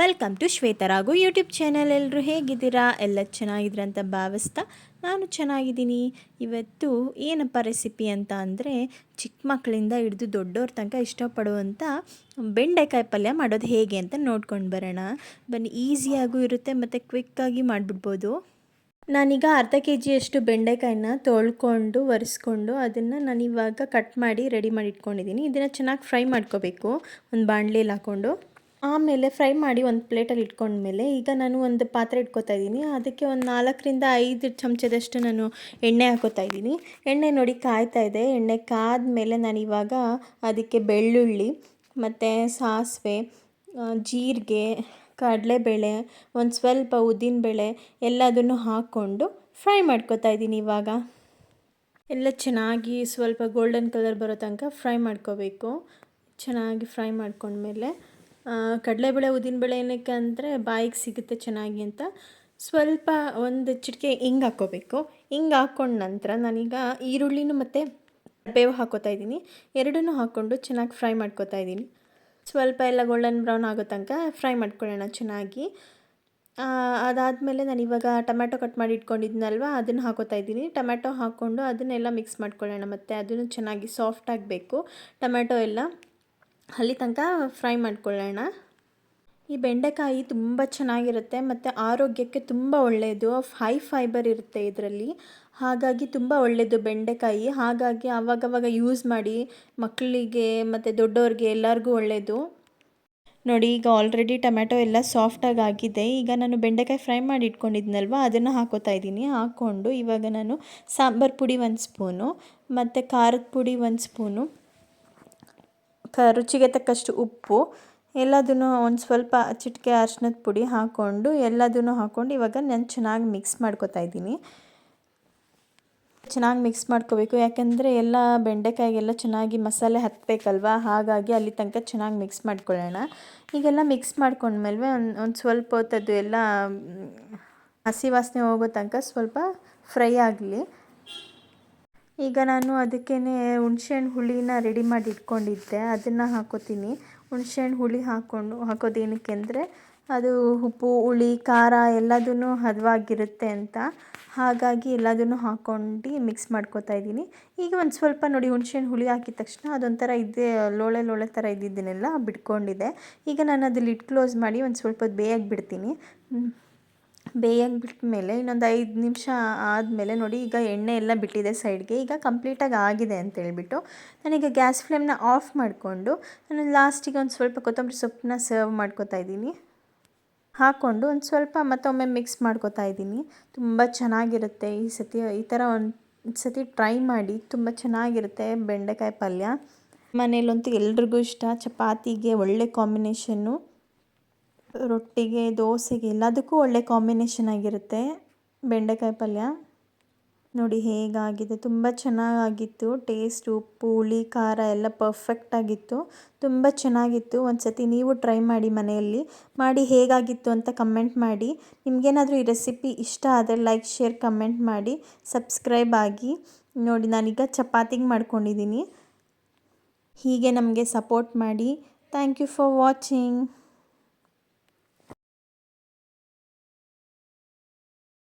Welcome to Shwetharagu YouTube channel. ಎಲ್ಲರೂ ಹೇಗಿದ್ದೀರಾ? ಎಲ್ಲ ಚೆನ್ನಾಗಿದ್ದೀರಾ ಅಂತ ಭಾವಿಸ್ತಾ ನಾನು ಚೆನ್ನಾಗಿದ್ದೀನಿ. ಇವತ್ತು ಏನಪ್ಪ ರೆಸಿಪಿ ಅಂತ ಅಂದರೆ ಚಿಕ್ಕ ಮಕ್ಕಳಿಂದ ಹಿಡಿದು ದೊಡ್ಡವ್ರ ತನಕ ಇಷ್ಟಪಡುವಂಥ ಬೆಂಡೆಕಾಯಿ ಪಲ್ಯ ಮಾಡೋದು ಹೇಗೆ ಅಂತ ನೋಡ್ಕೊಂಡು ಬರೋಣ. ಬನ್ನಿ, ಈಸಿಯಾಗೂ ಇರುತ್ತೆ, ಮತ್ತು ಕ್ವಿಕ್ಕಾಗಿ ಮಾಡಿಬಿಡ್ಬೋದು. ನಾನೀಗ ಅರ್ಧ ಕೆ ಜಿಯಷ್ಟು ಬೆಂಡೆಕಾಯಿನ ತೊಳ್ಕೊಂಡು, ಒರೆಸ್ಕೊಂಡು ಅದನ್ನು ನಾನಿವಾಗ ಕಟ್ ಮಾಡಿ ರೆಡಿ ಮಾಡಿ ಇಟ್ಕೊಂಡಿದ್ದೀನಿ. ಇದನ್ನು ಚೆನ್ನಾಗಿ ಫ್ರೈ ಮಾಡ್ಕೋಬೇಕು. ಒಂದು ಬಾಣಲೆಯಲ್ಲಿ ಹಾಕ್ಕೊಂಡು ಆಮೇಲೆ ಫ್ರೈ ಮಾಡಿ ಒಂದು ಪ್ಲೇಟಲ್ಲಿ ಇಟ್ಕೊಂಡ್ಮೇಲೆ ಈಗ ನಾನು ಒಂದು ಪಾತ್ರೆ ಇಟ್ಕೋತಾ ಇದ್ದೀನಿ. ಅದಕ್ಕೆ ಒಂದು ನಾಲ್ಕರಿಂದ ಐದು ಚಮಚದಷ್ಟು ನಾನು ಎಣ್ಣೆ ಹಾಕೋತಾ ಇದ್ದೀನಿ. ಎಣ್ಣೆ ನೋಡಿ ಕಾಯ್ತಾ ಇದೆ. ಎಣ್ಣೆ ಕಾದ್ಮೇಲೆ ನಾನು ಇವಾಗ ಅದಕ್ಕೆ ಬೆಳ್ಳುಳ್ಳಿ, ಮತ್ತು ಸಾಸಿವೆ ಜೀರಿಗೆ, ಕಡಲೆಬೇಳೆ, ಒಂದು ಸ್ವಲ್ಪ ಉದ್ದಿನ ಬೇಳೆ ಎಲ್ಲದನ್ನು ಹಾಕ್ಕೊಂಡು ಫ್ರೈ ಮಾಡ್ಕೊತಾ ಇದ್ದೀನಿ ಇವಾಗ. ಎಲ್ಲ ಚೆನ್ನಾಗಿ ಸ್ವಲ್ಪ ಗೋಲ್ಡನ್ ಕಲರ್ ಬರೋ ತನಕ ಫ್ರೈ ಮಾಡ್ಕೋಬೇಕು. ಚೆನ್ನಾಗಿ ಫ್ರೈ ಮಾಡ್ಕೊಂಡ್ಮೇಲೆ ಕಡಲೆಬೇಳೆ ಉದ್ದಿನಬೇಳೆ ಏನಕ್ಕೆ ಅಂದರೆ ಬಾಯಿಗೆ ಸಿಗುತ್ತೆ ಚೆನ್ನಾಗಿ ಅಂತ. ಸ್ವಲ್ಪ ಒಂದು ಚಿಟಿಕೆ ಹಿಂಗೆ ಹಾಕ್ಕೋಬೇಕು. ಹಿಂಗೆ ಹಾಕ್ಕೊಂಡ ನಂತರ ನಾನೀಗ ಈರುಳ್ಳಿನೂ ಮತ್ತು ಬೇವು ಹಾಕೋತಾ ಇದ್ದೀನಿ. ಎರಡನ್ನೂ ಹಾಕ್ಕೊಂಡು ಚೆನ್ನಾಗಿ ಫ್ರೈ ಮಾಡ್ಕೋತಾ ಇದ್ದೀನಿ. ಸ್ವಲ್ಪ ಎಲ್ಲ ಗೋಲ್ಡನ್ ಬ್ರೌನ್ ಆಗೋ ತನಕ ಫ್ರೈ ಮಾಡ್ಕೊಳ್ಳೋಣ ಚೆನ್ನಾಗಿ. ಅದಾದಮೇಲೆ ನಾನು ಇವಾಗ ಟೊಮ್ಯಾಟೊ ಕಟ್ ಮಾಡಿ ಇಟ್ಕೊಂಡಿದ್ನಲ್ವ, ಅದನ್ನು ಹಾಕೋತಾ ಇದ್ದೀನಿ. ಟೊಮ್ಯಾಟೊ ಹಾಕ್ಕೊಂಡು ಅದನ್ನೆಲ್ಲ ಮಿಕ್ಸ್ ಮಾಡ್ಕೊಳ್ಳೋಣ ಮತ್ತು, ಅದನ್ನು ಚೆನ್ನಾಗಿ ಸಾಫ್ಟ್ ಆಗಬೇಕು. ಟೊಮ್ಯಾಟೊ ಎಲ್ಲ ಅಲ್ಲಿ ತನಕ ಫ್ರೈ ಮಾಡ್ಕೊಳ್ಳೋಣ. ಈ ಬೆಂಡೆಕಾಯಿ ತುಂಬ ಚೆನ್ನಾಗಿರುತ್ತೆ ಮತ್ತು ಆರೋಗ್ಯಕ್ಕೆ ತುಂಬ ಒಳ್ಳೆಯದು ಹೈ ಫೈಬರ್ ಇರುತ್ತೆ ಇದರಲ್ಲಿ. ಹಾಗಾಗಿ ತುಂಬ ಒಳ್ಳೆಯದು ಬೆಂಡೆಕಾಯಿ. ಹಾಗಾಗಿ ಆವಾಗವಾಗ ಯೂಸ್ ಮಾಡಿ ಮಕ್ಕಳಿಗೆ ಮತ್ತು ದೊಡ್ಡವ್ರಿಗೆ ಎಲ್ಲರಿಗೂ ಒಳ್ಳೆಯದು ನೋಡಿ, ಈಗ ಆಲ್ರೆಡಿ ಟೊಮ್ಯಾಟೊ ಎಲ್ಲ ಸಾಫ್ಟಾಗಿ ಆಗಿದೆ. ಈಗ ನಾನು ಬೆಂಡೆಕಾಯಿ ಫ್ರೈ ಮಾಡಿ ಇಟ್ಕೊಂಡಿದ್ನಲ್ವ? ಅದನ್ನು ಹಾಕೋತಾ ಇದ್ದೀನಿ. ಹಾಕ್ಕೊಂಡು ಇವಾಗ ನಾನು ಸಾಂಬಾರು ಪುಡಿ ಒಂದು ಸ್ಪೂನು, ಮತ್ತು ಖಾರದ ಪುಡಿ ಒಂದು ಸ್ಪೂನು. ಕ ರುಚಿಗೆ ತಕ್ಕಷ್ಟು ಉಪ್ಪು, ಎಲ್ಲದನ್ನು ಒಂದು ಸ್ವಲ್ಪ ಚಿಟಿಕೆ ಅರ್ಶಿನದ ಪುಡಿ ಹಾಕ್ಕೊಂಡು ಎಲ್ಲದನ್ನು ಹಾಕ್ಕೊಂಡು ಇವಾಗ ನಾನು ಚೆನ್ನಾಗಿ ಮಿಕ್ಸ್ ಮಾಡ್ಕೊತಾ ಇದ್ದೀನಿ. ಚೆನ್ನಾಗಿ ಮಿಕ್ಸ್ ಮಾಡ್ಕೋಬೇಕು, ಯಾಕೆಂದರೆ ಎಲ್ಲ ಬೆಂಡೆಕಾಯಿಗೆಲ್ಲ ಚೆನ್ನಾಗಿ ಮಸಾಲೆ ಹತ್ತಬೇಕಲ್ವಾ ಹಾಗಾಗಿ ಅಲ್ಲಿ ತನಕ ಚೆನ್ನಾಗಿ ಮಿಕ್ಸ್ ಮಾಡ್ಕೊಳ್ಳೋಣ. ಈಗೆಲ್ಲ ಮಿಕ್ಸ್ ಮಾಡ್ಕೊಂಡ್ಮೇಲೆ ಒಂದು ಒಂದು ಸ್ವಲ್ಪ ಹೊತ್ತದ್ದು ಎಲ್ಲ ಹಸಿ ವಾಸನೆ ಹೋಗೋ ತನಕ ಸ್ವಲ್ಪ ಫ್ರೈ ಆಗಲಿ. ಈಗ ನಾನು ಅದಕ್ಕೇ ಹುಣ್ಸೆಹಣ್ಣು ಹುಳಿನ ರೆಡಿ ಮಾಡಿ ಇಟ್ಕೊಂಡಿದ್ದೆ. ಅದನ್ನು ಹಾಕೋತೀನಿ. ಹುಣ್ಸೆಹಣ್ಣು ಹುಳಿ ಹಾಕ್ಕೊಂಡು ಹಾಕೋದೇನಕ್ಕೆ ಅಂದರೆ ಅದು ಉಪ್ಪು, ಹುಳಿ, ಖಾರ ಎಲ್ಲದೂ ಹದವಾಗಿರುತ್ತೆ ಅಂತ. ಹಾಗಾಗಿ ಎಲ್ಲದನ್ನು ಹಾಕ್ಕೊಂಡು ಮಿಕ್ಸ್ ಮಾಡ್ಕೋತಾ ಇದ್ದೀನಿ. ಈಗ ಒಂದು ಸ್ವಲ್ಪ ನೋಡಿ, ಹುಣ್ಸೆಹಣ್ಣು ಹುಳಿ ಹಾಕಿದ ತಕ್ಷಣ ಅದೊಂಥರ ಇದ್ದೇ ಲೋಳೆ ಲೋಳೆ ಥರ ಇದ್ದಿದ್ದನ್ನೆಲ್ಲ ಬಿಟ್ಕೊಂಡಿದೆ ಈಗ ನಾನು ಅದು ಲಿಡ್ ಕ್ಲೋಸ್ ಮಾಡಿ ಒಂದು ಸ್ವಲ್ಪ ಬೇಯಕ್ಕೆ ಬಿಡ್ತೀನಿ. ಬೇಯಕ್ಕೆ ಬಿಟ್ಟ ಮೇಲೆ ಇನ್ನೊಂದು ಐದು ನಿಮಿಷ ಆದಮೇಲೆ ನೋಡಿ ಈಗ ಎಣ್ಣೆ ಎಲ್ಲ ಬಿಟ್ಟಿದೆ ಸೈಡ್ಗೆ. ಈಗ ಕಂಪ್ಲೀಟಾಗಿ ಆಗಿದೆ ಅಂತ ಹೇಳ್ಬಿಟ್ಟು ನಾನೀಗ ಗ್ಯಾಸ್ ಫ್ಲೇಮ್ನ ಆಫ್ ಮಾಡಿಕೊಂಡು ನಾನು ಲಾಸ್ಟಿಗೆ ಒಂದು ಸ್ವಲ್ಪ ಕೊತ್ತಂಬರಿ ಸೊಪ್ಪನ್ನ ಸರ್ವ್ ಮಾಡ್ಕೋತಾ ಇದ್ದೀನಿ. ಹಾಕ್ಕೊಂಡು ಒಂದು ಸ್ವಲ್ಪ ಮತ್ತೊಮ್ಮೆ ಮಿಕ್ಸ್ ಮಾಡ್ಕೊತಾ ಇದ್ದೀನಿ. ತುಂಬ ಚೆನ್ನಾಗಿರುತ್ತೆ ಈ ಸತಿ, ಈ ಥರ ಒಂದು ಸತಿ ಟ್ರೈ ಮಾಡಿ. ತುಂಬ ಚೆನ್ನಾಗಿರುತ್ತೆ ಬೆಂಡೆಕಾಯಿ ಪಲ್ಯ. ಮನೇಲಂತೂ ಎಲ್ರಿಗೂ ಇಷ್ಟ. ಚಪಾತಿಗೆ ಒಳ್ಳೆ ಕಾಂಬಿನೇಷನ್ನು ರೊಟ್ಟಿಗೆ, ದೋಸೆಗೆ ಎಲ್ಲದಕ್ಕೂ ಒಳ್ಳೆ ಕಾಂಬಿನೇಷನ್ ಆಗಿರುತ್ತೆ. ಬೆಂಡೆಕಾಯಿ ಪಲ್ಯ. ನೋಡಿ ಹೇಗಾಗಿದೆ. ತುಂಬ ಚೆನ್ನಾಗಿತ್ತು. ಟೇಸ್ಟ್ ಉಪ್ಪು, ಹುಳಿ, ಖಾರ ಎಲ್ಲ ಪರ್ಫೆಕ್ಟಾಗಿತ್ತು ತುಂಬ ಚೆನ್ನಾಗಿತ್ತು. ಒಂದು ಸತಿ ನೀವು ಟ್ರೈ ಮಾಡಿ ಮನೆಯಲ್ಲಿ. ಮಾಡಿ ಹೇಗಾಗಿತ್ತು ಅಂತ ಕಮೆಂಟ್ ಮಾಡಿ. ನಿಮಗೇನಾದರೂ ಈ ರೆಸಿಪಿ ಇಷ್ಟ ಆದರೆ ಲೈಕ್ ಶೇರ್ ಕಮೆಂಟ್ ಮಾಡಿ. ಸಬ್ಸ್ಕ್ರೈಬ್ ಆಗಿ. ನೋಡಿ ನಾನೀಗ ಚಪಾತಿಗೆ ಮಾಡ್ಕೊಂಡಿದ್ದೀನಿ ಹೀಗೆ ನಮಗೆ ಸಪೋರ್ಟ್ ಮಾಡಿ. Thank you for watching